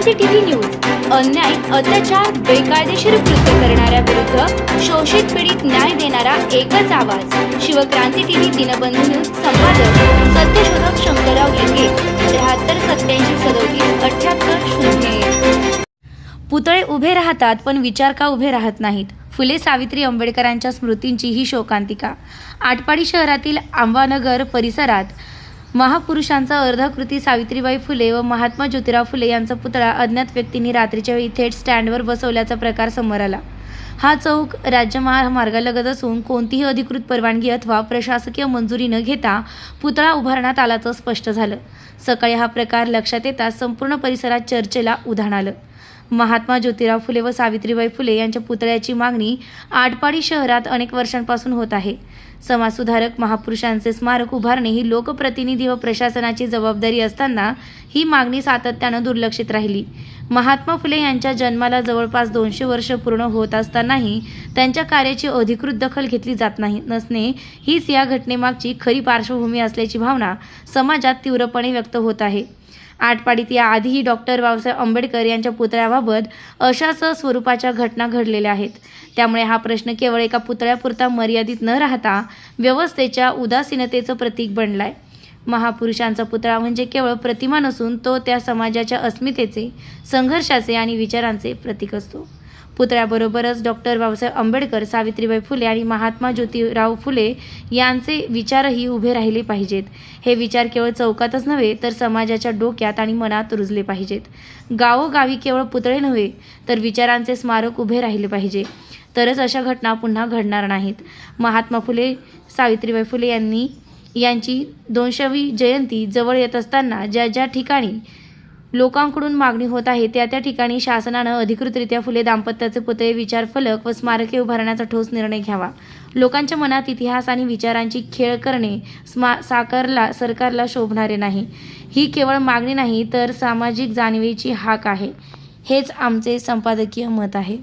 Shivkranti TV news. अन्याय अत्याचार बेकायदेशीर कृत्य करणाऱ्या विरुद्ध शोषित पीडित न्याय देणारा एकच आवाज. शिवक्रांती टीव्ही दिनबंधू न्यूज संपादक सत्यशोधक शंकरराव लिंगे त्र्याहत्तर सत्याऐंशी सदोतीस अठ्याहत्तर शून्य पुतळे उभे राहतात पण विचार का उभे राहत नाहीत? फुले सावित्री आंबेडकरांच्या स्मृतींची ही शोकांतिका. आटपाडी शहरातील आंबानगर परिसरात महापुरुषांचा अर्धाकृती सावित्रीबाई फुले व महात्मा ज्योतिराव फुले यांचा पुतळा अज्ञात व्यक्तींनी रात्रीच्या वेळी थेट स्टँडवर बसवल्याचा प्रकार समोर आला. हा चौक राज्य महामार्गालगत असून कोणतीही अधिकृत परवानगी अथवा प्रशासकीय मंजुरी न घेता पुतळा उभारण्यात आल्याचं स्पष्ट झालं. सकाळी हा प्रकार लक्षात येताच संपूर्ण परिसरात चर्चेला उधाण आलं. महात्मा ज्योतिराव फुले व सावित्रीबाई फुले यांच्या पुतळ्याची मागणी आटपाडी शहरात अनेक वर्षांपासून होत आहे. समाजसुधारक महापुरुषांचे स्मारक उभारणे ही लोकप्रतिनिधी व प्रशासनाची जबाबदारी असताना ही मागणी सातत्यानं दुर्लक्षित राहिली. महात्मा फुले यांच्या जन्माला जवळपास दोनशे वर्ष पूर्ण होत असतानाही त्यांच्या कार्याची अधिकृत दखल घेतली जात नाही. नसणे हीच या घटनेमागची खरी पार्श्वभूमी असल्याची भावना समाजात तीव्रपणे व्यक्त होत आहे. आटपाडीत याआधीही डॉक्टर बाबासाहेब आंबेडकर यांच्या पुतळ्याबाबत अशाच स्वरूपाच्या घटना घडलेल्या आहेत. त्यामुळे हा प्रश्न केवळ एका पुतळ्यापुरता मर्यादित न राहता व्यवस्थेच्या उदासीनतेचं प्रतीक बनलाय. महापुरुषांचा पुतळा म्हणजे केवळ प्रतिमा नसून तो त्या समाजाच्या अस्मितेचे संघर्षाचे आणि विचारांचे प्रतीक असतो. पुतळ्याबरोबरच डॉक्टर बाबासाहेब आंबेडकर सावित्रीबाई फुले आणि महात्मा ज्योतिराव फुले यांचे विचारही उभे राहिले पाहिजेत. हे विचार केवळ चौकातच नव्हे तर समाजाच्या डोक्यात आणि मनात रुजले पाहिजेत. गावोगावी केवळ पुतळे नव्हे तर विचारांचे स्मारक उभे राहिले पाहिजे. तरच अशा घटना पुन्हा घडणार नाहीत. महात्मा फुले सावित्रीबाई फुले यांनी यांची दोनशेवी जयंती जवळ येत असताना ज्या ज्या ठिकाणी लोकांकडून मागणी होत आहे त्या त्या ठिकाणी शासनानं अधिकृतरित्या फुले दाम्पत्याचे पुतळे विचार फलक व स्मारके उभारण्याचा ठोस निर्णय घ्यावा. लोकांच्या मनात इतिहास आणि विचारांची खेळ करणे स्मा साकारला सरकारला शोभणारे नाही. ही केवळ मागणी नाही तर सामाजिक जाणीवेची हाक आहे. हेच आमचे संपादकीय मत आहे.